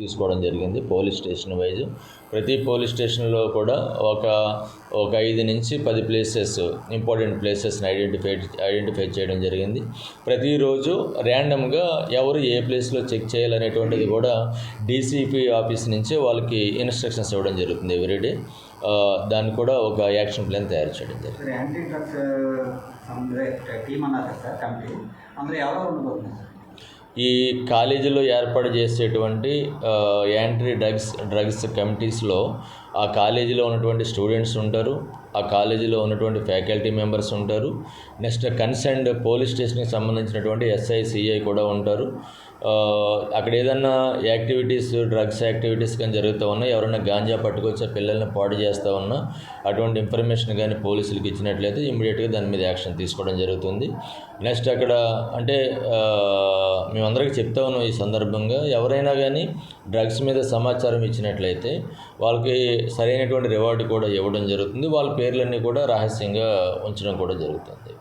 తీసుకోవడం జరిగింది police station wise. ప్రతి పోలీస్ స్టేషన్లో కూడా ఒక ఒక ఐదు నుంచి పది ప్లేసెస్ ఇంపార్టెంట్ ప్లేసెస్ని ఐడెంటిఫై ఐడెంటిఫై చేయడం జరిగింది. ప్రతిరోజు ర్యాండమ్గా ఎవరు ఏ ప్లేస్లో చెక్ చేయాలనేటువంటిది కూడా డీసీపీ ఆఫీస్ నుంచి వాళ్ళకి ఇన్స్ట్రక్షన్స్ ఇవ్వడం జరుగుతుంది ఎవ్రీడే దాన్ని కూడా ఒక యాక్షన్ ప్లాన్ తయారు చేయడం జరిగింది. అన్నారు సార్ కమిటీ ఎవరో ఉండబోతున్నారు సార్? ఈ కాలేజీలో ఏర్పాటు చేసేటువంటి యాంట్రీ యాంటీ డ్రగ్స్ డ్రగ్స్ కమిటీస్లో ఆ కాలేజీలో ఉన్నటువంటి స్టూడెంట్స్ ఉంటారు. ఆ కాలేజీలో ఉన్నటువంటి ఫ్యాకల్టీ మెంబర్స్ ఉంటారు. నెక్స్ట్ కన్సర్న్డ్ పోలీస్ స్టేషన్కి సంబంధించినటువంటి ఎస్ఐ సిఐ కూడా ఉంటారు. అక్కడ ఏదన్నా యాక్టివిటీస్ డ్రగ్స్ యాక్టివిటీస్ కానీ జరుగుతూ ఉన్నా ఎవరైనా గాంజా పట్టుకొచ్చి పిల్లల్ని పాడు చేస్తూ ఉన్నా అటువంటి ఇన్ఫర్మేషన్ కానీ పోలీసులకు ఇచ్చినట్లయితే ఇమీడియట్గా దాని మీద యాక్షన్ తీసుకోవడం జరుగుతుంది. నెక్స్ట్ అక్కడ అంటే మేమందరికీ చెప్తా ఉన్నాం ఈ సందర్భంగా. ఎవరైనా కానీ డ్రగ్స్ మీద సమాచారం ఇచ్చినట్లయితే వాళ్ళకి సరైనటువంటి రివార్డు కూడా ఇవ్వడం జరుగుతుంది. వాళ్ళ పేర్లన్నీ కూడా రహస్యంగా ఉంచడం కూడా జరుగుతుంది.